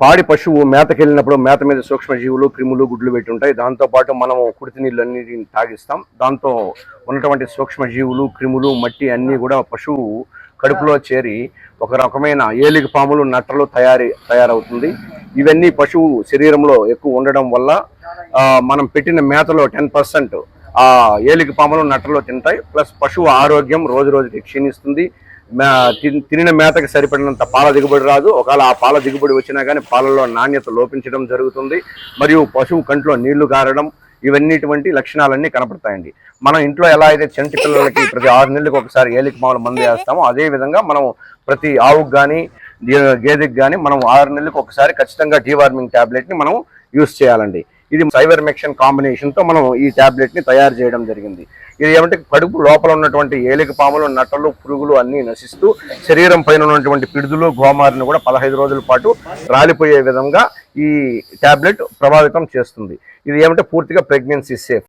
పాడి పశువు మేతకెళ్ళినప్పుడు మేత మీద సూక్ష్మజీవులు క్రిములు గుడ్లు పెట్టి ఉంటాయి. దాంతో పాటు మనం కుడితి నీళ్ళన్నిటిని తాగిస్తాం. దాంతో ఉన్నటువంటి సూక్ష్మజీవులు క్రిములు మట్టి అన్నీ కూడా పశువు కడుపులో చేరి ఒక రకమైన ఏలిక పాములు నట్టలు తయారీ తయారవుతుంది. ఇవన్నీ పశువు శరీరంలో ఎక్కువ ఉండడం వల్ల మనం పెట్టిన మేతలో టెన్ పర్సెంట్ ఆ ఏలిక పాములు నట్టలు తింటాయి. ప్లస్ పశువు ఆరోగ్యం రోజు రోజుకి క్షీణిస్తుంది. తినిన మేతకు సరిపడినంత పాల దిగుబడి రాదు. ఒకవేళ ఆ పాల దిగుబడి వచ్చినా కానీ పాలలో నాణ్యత లోపించడం జరుగుతుంది. మరియు పశువు కంట్లో నీళ్ళు గారడం ఇవన్నీటువంటి లక్షణాలన్నీ కనపడతాయండి. మనం ఇంట్లో ఎలా అయితే చంటి పిల్లలకి ప్రతి ఆరు నెలలకు ఒకసారి ఏలికి మామూలు మందు వేస్తామో అదే విధంగా మనం ప్రతి ఆవుకు కానీ గేదెకి కానీ మనం ఆరు నెలలకు ఒకసారి ఖచ్చితంగా డీవార్మింగ్ టాబ్లెట్ని మనం యూస్ చేయాలండి. ఇది సైబర్ మెక్షన్ కాంబినేషన్తో మనం ఈ టాబ్లెట్ని తయారు చేయడం జరిగింది. ఇది ఏమంటే కడుపు లోపల ఉన్నటువంటి ఏలిక పాములు నట్టలు పురుగులు అన్ని నశిస్తూ శరీరం పైన ఉన్నటువంటి పిడుదులు గోమారిని కూడా పదహైదు రోజుల పాటు రాలిపోయే విధంగా ఈ టాబ్లెట్ ప్రభావితం చేస్తుంది. ఇది ఏమంటే పూర్తిగా ప్రెగ్నెన్సీ సేఫ్